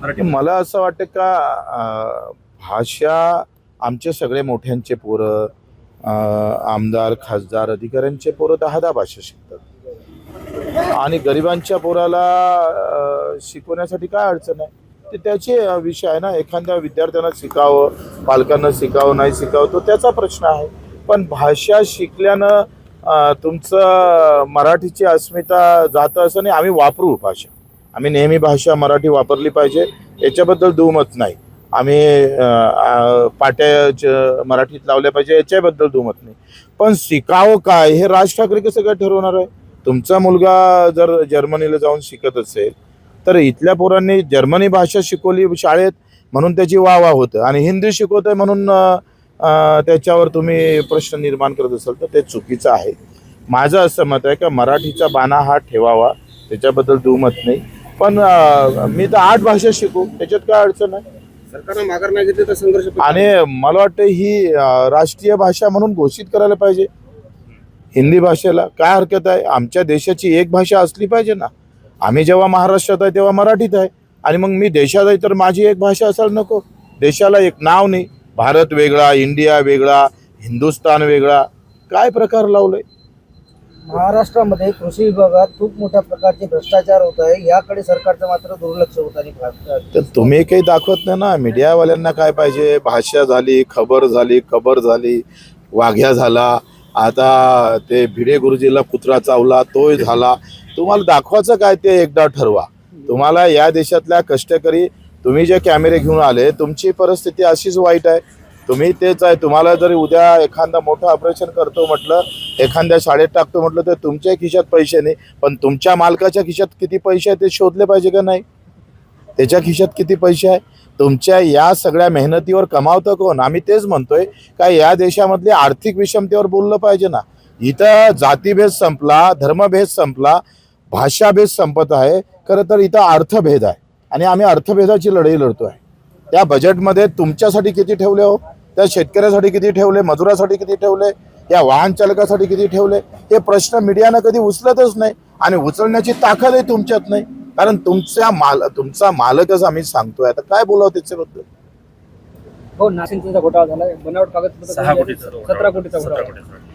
मराठी मला असं वाटतं का भाषा आमचे सगळे मोठ्यांचे पोरं आमदार खासदार अधिकाऱ्यांचे पोरं दहा दहा भाषा शिकतात. आणि गरिबांच्या पोराला शिकवण्यासाठी काय अडचण आहे ते त्याचे विषय आहे ना एखाद्या विद्यार्थ्यांना शिकावं पालकांना शिकावं नाही शिकावं तो त्याचा प्रश्न आहे. पण भाषा शिकल्यानं तुमचं मराठीची अस्मिता जातं असं नाही आम्ही वापरू भाषा. आम्ही नेहमी भाषा मराठी वापरली पाहिजे. याच्याबद्दल दुमत नाही. आम्ही पाट्या मराठीत लावल्या पाहिजे याच्याबद्दल दुमत नाही. पण शिकावं काय? हे राज ठाकरे कसं काय ठरवणार आहे? तुमचा मुलगा जर जर्मनीला जाऊन शिकत असेल तर इथल्या पोरांनी जर्मनी भाषा शिकवली शाळेत म्हणून त्याची वा वा होतं. आणि हिंदी शिकवतोय म्हणून त्याच्यावर तुम्ही प्रश्न निर्माण करत असाल तर ते चुकीचं आहे. माझं असं मत आहे का मराठीचा बाणा हा ठेवावा. त्याच्याबद्दल दुमत नाही. पण मी तर आठ भाषा शिकू त्याच्यात काय अडचण आहे सरकारनं माघार नाही घेतली तर संघर्ष पेटणार. आणि मला वाटतं ही राष्ट्रीय भाषा म्हणून घोषित करायला पाहिजे. हिंदी भाषेला काय हरकत आहे? आमच्या देशाची एक भाषा असली पाहिजे ना. आम्ही जेव्हा महाराष्ट्रात आहे तेव्हा मराठीत आहे. आणि मग मी देशात आहे तर माझी एक भाषा असायला नको. देशाला एक नाव नाही. भारत वेगळा इंडिया वेगळा हिंदुस्तान वेगळा. काय प्रकार लावलंय? महाराष्ट्रामध्ये कृषी विभागात खूप मोठ्या प्रकारचे भ्रष्टाचार होत आहे. याकडे सरकारचं मात्र दुर्लक्ष होत आहे तर तुम्ही काही दाखवत नाही ना? मीडियावाल्यांना काय पाहिजे? भाषा झाली खबर झाली खबर झाली वाघ्या झाला आता ते भिडे गुरुजीला कुत्रा चावला तोय झाला. तुम्हाला दाखवायचं काय ते एकदा ठरवा. तुम्हाला या देशातल्या कष्टकरी तुम्ही जे कॅमेरे घेऊन आले तुमची परिस्थिती अशीच वाईट आहे. तुम्ही तेच आहे तुम्हाला जरी उद्या एखादा मोठं ऑपरेशन करतो म्हटलं एखाद्या शाळेत टाकतो म्हटलं तर तुमच्या खिशात पैसे नाही. पण तुमच्या मालकाच्या खिशात किती पैसे आहे ते शोधले पाहिजे का नाही? त्याच्या खिशात किती पैसे आहे? तुमच्या या सगळ्या मेहनतीवर कमावतं कोण? आम्ही तेच म्हणतोय का या देशामधली आर्थिक विषमतेवर बोललं पाहिजे ना. इथं जातीभेद संपला धर्मभेद संपला भाषाभेद संपत आहे खरं तर इथं अर्थभेद आहे. आणि आम्ही अर्थभेदाची लढाई आहे त्या बजेटमध्ये तुमच्यासाठी किती ठेवले हो? त्या शेतकऱ्यासाठी किती ठेवले मजुरासाठी किती ठेवले या वाहन चालकासाठी किती ठेवले हे प्रश्न मीडियानं कधी उचलतच नाही आणि उचलण्याची ताकदही तुमच्यात नाही. कारण तुमच्या माल तुमचा मालकच आम्ही सांगतोय. आता काय बोलावं त्याच्याबद्दल? हो नाशिकचा घोटाळा झाला. बनावट कागदपत्र सतरा कोटीचा घोटाळा.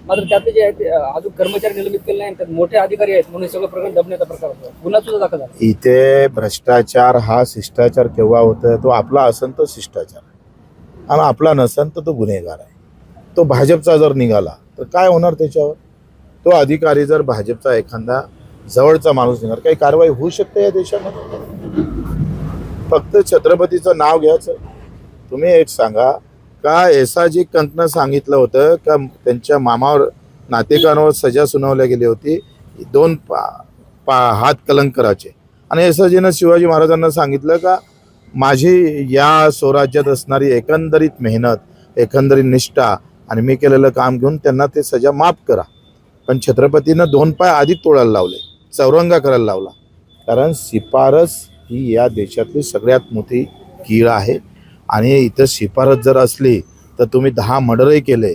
मात्र त्यातले जे आहेत अजून कर्मचारी निलंबित केले नाही. मोठे अधिकारी आहेत म्हणून हे सगळं प्रकरण दबण्याचा प्रकार होतो. गुन्हा सुद्धा दाखल इथे भ्रष्टाचार हा शिष्टाचार केव्हा होतोय? तो आपला असन तर शिष्टाचार. आणि आपला नसन तर तो गुन्हेगार आहे. तो भाजपचा जर निघाला तर काय होणार त्याच्यावर? तो अधिकारी जर भाजपचा एखादा जवळचा माणूस निघाला काही कारवाई होऊ शकते या देशामध्ये? फक्त छत्रपतीचं नाव घ्यायचं. तुम्ही एक सांगा का एसाजी कंकनं सांगितलं होतं का त्यांच्या मामावर नातेकांवर सजा सुनावल्या गेली होती? दोन पा पा हात कलंकराचे आणि एसाजीनं शिवाजी महाराजांना सांगितलं का माझी या स्वराज्यात असणारी एकंदरीत मेहनत एकंदरीत निष्ठा आणि मी केलेलं काम घेऊन त्यांना ते सजा माफ करा. पण छत्रपतीनं दोन पाय आधी तोडायला लावले चौरंगा करायला लावला. कारण शिफारस ही या देशातली सगळ्यात मोठी कीळ आहे आणि इथं शिफारस जर असली तर तुम्ही दहा मर्डरही केले.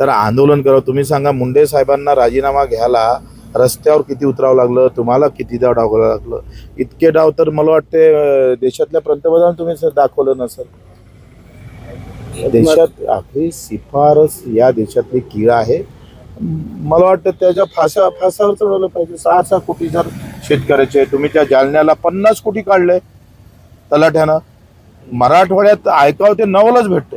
तर आंदोलन करा. तुम्ही सांगा मुंडे साहेबांना राजीनामा घ्यायला रस्त्यावर किती उतरावं लागलं तुम्हाला किती डाव टाकावं लागलं. इतके डाव तर मला वाटते देशातल्या पंतप्रधान तुम्ही दाखवलं नसेल देशात आपली शिफारस या देशातली कीळ आहे. मला वाटतं त्याच्या फासा फासावर चढवलं पाहिजे. सहा सहा कोटी जर शेतकऱ्याचे तुम्ही त्या जालन्याला पन्नास कोटी काढले तलाठ्यानं. मराठवाड्यात ऐकावं ते नवलच भेटते